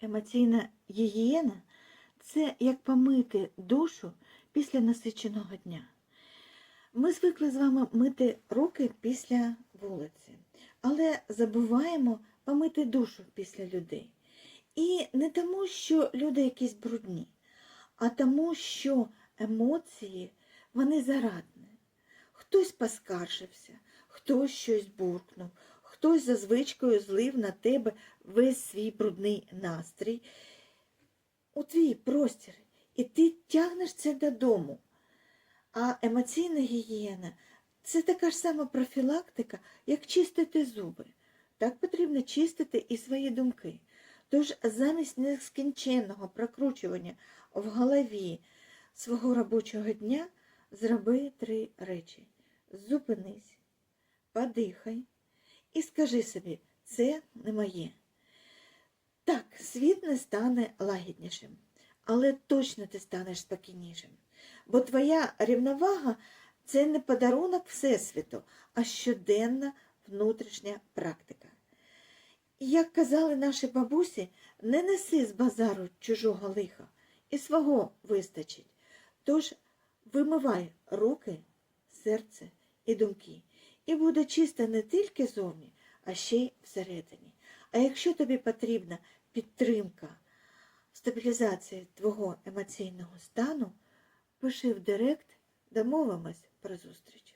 Емоційна гігієна це як помити душу після насиченого дня. Ми звикли з вами мити руки після вулиці, але забуваємо помити душу після людей. І не тому, що люди якісь брудні, а тому, що емоції вони зарадні. Хтось поскаржився, хтось щось буркнув, хтось за звичкою злив на тебе весь свій брудний настрій у твій простір, і ти тягнеш це додому. А емоційна гігієна це така ж сама профілактика, як чистити зуби. Так потрібно чистити і свої думки. Тож замість нескінченного прокручування в голові свого робочого дня зроби три речі. Зупинись, подихай і скажи собі, це не моє. Так, світ не стане лагіднішим, але точно ти станеш спокійнішим. Бо твоя рівновага це не подарунок Всесвіту, а щоденна внутрішня практика. Як казали наші бабусі, не неси з базару чужого лиха, і свого вистачить. Тож вимивай руки, серце і думки, і буде чиста не тільки зовні, а ще й всередині. А якщо тобі потрібна підтримка, стабілізація твого емоційного стану, пиши в директ, домовимось про зустріч.